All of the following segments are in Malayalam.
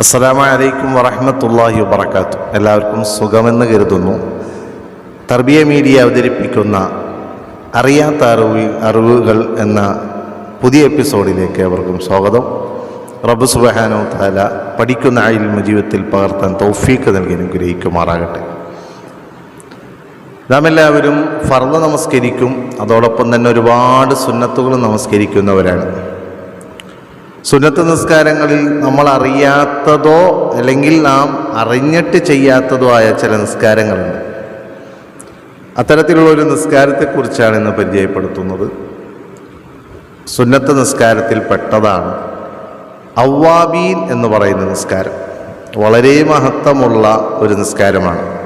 അസ്സലാമു അലൈക്കും വറഹ്മത്തുള്ളാഹി വബറകാത്തു. എല്ലാവർക്കും സുഖമെന്ന് കരുതുന്നു. തർബിയ മീഡിയ അവതരിപ്പിക്കുന്ന അറിയാത്ത അറിവ് അറിവുകൾ എന്ന പുതിയ എപ്പിസോഡിലേക്ക് അവർക്കും സ്വാഗതം. റബ്ബ് സുബഹാനോ താല പഠിക്കുന്ന ആയിൽ ജീവിതത്തിൽ പകർത്താൻ തൗഫീക്ക് നൽകി അനുഗ്രഹിക്കുമാറാകട്ടെ. നാം എല്ലാവരും ഫർദ്ദ നമസ്കരിക്കും. അതോടൊപ്പം തന്നെ ഒരുപാട് സുന്നത്തുകൾ നമസ്കരിക്കുന്നവരാണ്. സുന്നത്ത് നിസ്കാരങ്ങളിൽ നമ്മൾ അറിയാത്തതോ അല്ലെങ്കിൽ നാം അറിഞ്ഞിട്ട് ചെയ്യാത്തതോ ആയ ചില നിസ്കാരങ്ങളുണ്ട്. അത്തരത്തിലുള്ള ഒരു നിസ്കാരത്തെക്കുറിച്ചാണ് ഇന്ന് പരിചയപ്പെടുത്തുന്നത്. സുന്നത്ത് നിസ്കാരത്തിൽ പെട്ടതാണ് അവ്വാബീൻ എന്ന് പറയുന്ന നിസ്കാരം. വളരെ മഹത്വമുള്ള ഒരു നിസ്കാരമാണ്.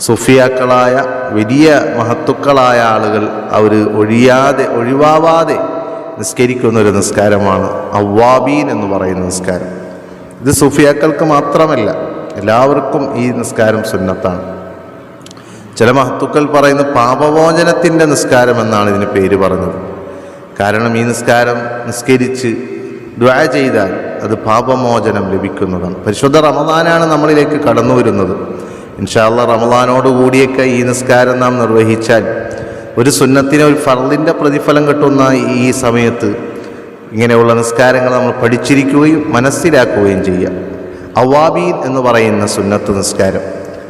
സുഫിയാക്കളായ വലിയ മഹത്തുക്കളായ ആളുകൾ അവർ ഒഴിയാതെ ഒഴിവാവാതെ നിസ്കരിക്കുന്ന ഒരു നിസ്കാരമാണ് അവ്വാബീൻ എന്ന് പറയുന്ന നിസ്കാരം. ഇത് സുഫിയാക്കൾക്ക് മാത്രമല്ല എല്ലാവർക്കും ഈ നിസ്കാരം സുന്നത്താണ്. ചില മഹത്തുക്കൾ പറയുന്ന പാപമോചനത്തിന്റെ നിസ്കാരം എന്നാണ് ഇതിന് പേര് പറഞ്ഞത്. കാരണം ഈ നിസ്കാരം നിസ്കരിച്ച് ദ്വാ ചെയ്താൽ അത് പാപമോചനം ലഭിക്കുന്നതാണ്. പരിശുദ്ധ റമദാനാണ് നമ്മളിലേക്ക് കടന്നു വരുന്നത് ഇൻഷാല്ല റമദാനോട് കൂടിയൊക്കെ ഈ നിസ്കാരം നാം നിർവഹിച്ചാൽ ഒരു സുന്നത്തിന് ഒരു ഫർദിന്റെ പ്രതിഫലം കിട്ടുന്ന ഈ സമയത്ത് ഇങ്ങനെയുള്ള നിസ്കാരങ്ങൾ നമ്മൾ പഠിച്ചിരിക്കുകയും മനസ്സിലാക്കുകയും ചെയ്യുക അവാബീൻ എന്ന് പറയുന്ന സുന്നത്ത് നിസ്കാരം.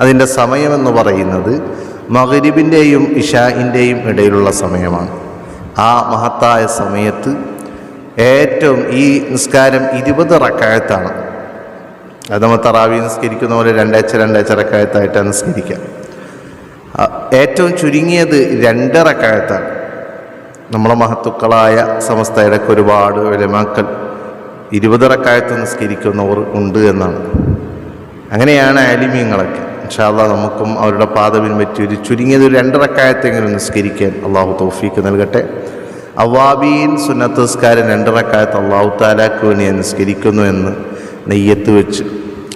അതിന്റെ സമയമെന്ന് പറയുന്നത് മകരിബിന്റെയും ഇഷാഇന്റെയും ഇടയിലുള്ള സമയമാണ്. ആ മഹത്തായ സമയത്ത് ഏറ്റവും ഈ നിസ്കാരം ഇരുപത് റക്കായത്താണ്. അത് നമ്മൾ തറാവി നിസ്കരിക്കുന്ന പോലെ രണ്ടാഴ്ച രണ്ടാഴ്ച റക്കായത്തായിട്ടാണ് നിസ്കരിക്കുക. ഏറ്റവും ചുരുങ്ങിയത് രണ്ട് റക്കായത്താണ് നമ്മളെ മഹത്തുക്കളായ സമസ്തയിലൊക്കെ ഒരുപാട് വിലമാക്കൽ ഇരുപത് റക്കായത്ത് നിസ്കരിക്കുന്നവർ ഉണ്ട് എന്നാണ്. അങ്ങനെയാണ് ആലിമ്യങ്ങളൊക്കെ ഇൻഷാല്ല നമുക്കും അവരുടെ പാത പിൻപറ്റി ഒരു ചുരുങ്ങിയത് ഒരു രണ്ട് റക്കായത്തെങ്കിലും നിസ്കരിക്കാൻ അള്ളാഹു തോഫീക്ക് നൽകട്ടെ. അവാബീൻ സുന്നത്ത് നിസ്കാരം രണ്ട് റക്കായത്ത് അള്ളാഹു താലാക്ക് വേണ്ടി ഞാൻ നിസ്കരിക്കുന്നു എന്ന് നെയ്യത്ത് വെച്ച്.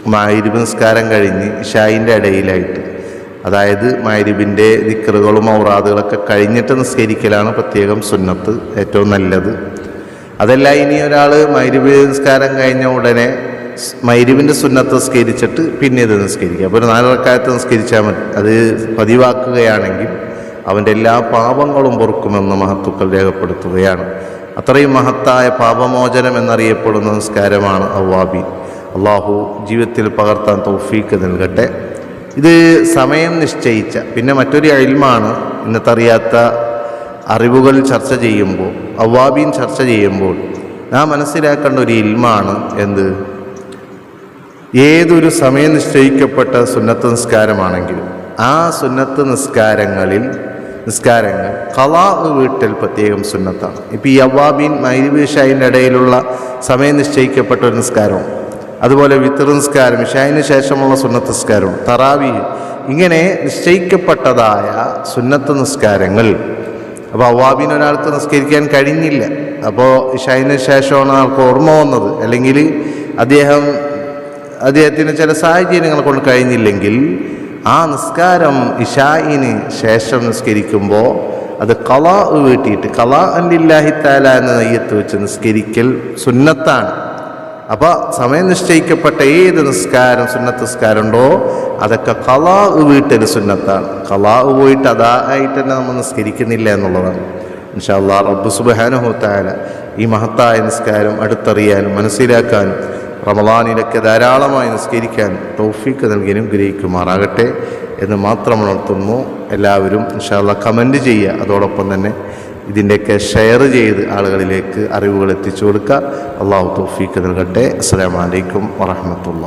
മായിരിബ് നിസ്കാരം കഴിഞ്ഞ് ഇഷായിന്റെ ഇടയിലായിട്ട് അതായത് മാരിബിന്റെ ദിക്കറുകളും ഔറാദുകളൊക്കെ കഴിഞ്ഞിട്ട് നിസ്കരിക്കലാണ് പ്രത്യേകം സുന്നത്ത് ഏറ്റവും നല്ലത്. അതല്ല ഇനി ഒരാൾ മൈരിബ് നിസ്കാരം കഴിഞ്ഞ ഉടനെ മൈരിബിന്റെ സുന്നത്ത് നിസ്കരിച്ചിട്ട് പിന്നെ ഇത് നിസ്കരിക്കുക അപ്പോൾ ഒരു നാലക്കാലത്ത് നിസ്കരിച്ചാൽ മതി. അത് പതിവാക്കുകയാണെങ്കിൽ അവന്റെ എല്ലാ പാപങ്ങളും പൊറുക്കുമെന്ന് മഹത്തുക്കൾ രേഖപ്പെടുത്തുകയാണ്. അത്രയും മഹത്തായ പാപമോചനം എന്നറിയപ്പെടുന്ന നിസ്കാരമാണ് അവ്വാബി. അള്ളാഹു ജീവിതത്തിൽ പകർത്താൻ തൗഫീക്ക് നൽകട്ടെ. ഇത് സമയം നിശ്ചയിച്ച പിന്നെ മറ്റൊരു അഴിമാണ് ഇന്നത്തെ അറിയാത്ത അറിവുകൾ ചർച്ച ചെയ്യുമ്പോൾ അവാബീൻ ചർച്ച ചെയ്യുമ്പോൾ നാം മനസ്സിലാക്കേണ്ട ഒരു ഇൽമാണ് എന്ത്? ഏതൊരു സമയം നിശ്ചയിക്കപ്പെട്ട സുന്നത്ത് നിസ്കാരമാണെങ്കിലും ആ സുന്നത്ത് നിസ്കാരങ്ങളിൽ നിസ്കാരങ്ങൾ കലാ വീട്ടൽ പ്രത്യേകം സുന്നത്താണ്. ഇപ്പം ഈ അവാബീൻ മൈരിബിഷായിന്റെ ഇടയിലുള്ള സമയം നിശ്ചയിക്കപ്പെട്ട ഒരു നിസ്കാരവും അതുപോലെ വിത്തൃസ്കാരം ഇഷായിന് ശേഷമുള്ള സുന്നത്ത് നിസ്കാരം തറാവി ഇങ്ങനെ നിശ്ചയിക്കപ്പെട്ടതായ സുന്നത്ത് നിസ്കാരങ്ങൾ. അപ്പോൾ അവാബിന് ഒരാൾക്ക് നിസ്കരിക്കാൻ കഴിഞ്ഞില്ല. അപ്പോൾ ഇഷായിന് ശേഷമാണ് ആൾക്ക് ഓർമ്മ വന്നത്. അല്ലെങ്കിൽ അദ്ദേഹം അദ്ദേഹത്തിന് ചില സാഹചര്യങ്ങൾ കൊണ്ട് കഴിഞ്ഞില്ലെങ്കിൽ ആ നിസ്കാരം ഇഷായിന് ശേഷം നിസ്കരിക്കുമ്പോൾ അത് കലാ വീട്ടിയിട്ട് കലാ അല്ലില്ലാഹി എന്ന നെയ്യത്ത് വെച്ച് നിസ്കരിക്കൽ സുന്നത്താണ്. അപ്പോൾ സമയം നിശ്ചയിക്കപ്പെട്ട ഏത് നിസ്കാരം സുന്നത്ത് നിസ്കാരം ഉണ്ടോ അതൊക്കെ കലാ വീട്ടൽ സുന്നത്താണ്. കലാ പോയിട്ട് അതായിട്ട് തന്നെ നമ്മൾ നിസ്കരിക്കുന്നില്ല എന്നുള്ളതാണ്. ഇൻഷാല്ലാ റബ്ബ് സുബാനുഹത്തായ ഈ മഹത്തായ നിസ്കാരം അടുത്തറിയാനും മനസ്സിലാക്കാനും റമദാനിലൊക്കെ ധാരാളമായി നിസ്കരിക്കാൻ തോഫിക്ക് നൽകി ഗ്രഹിക്കുമാറാകട്ടെ എന്ന് മാത്രം ഉണർത്തുന്നു. എല്ലാവരും ഇൻഷാല്ല കമന്റ് ചെയ്യുക. അതോടൊപ്പം തന്നെ ഇതിന്റെയൊക്കെ ഷെയർ ചെയ്ത് ആളുകളിലേക്ക് അറിവുകൾ എത്തിച്ചു കൊടുക്കുക. അള്ളാഹു തോഫീക്ക് നൽകട്ടെ. അസ്സാം വലൈക്കും വറഹമത്തുള്ള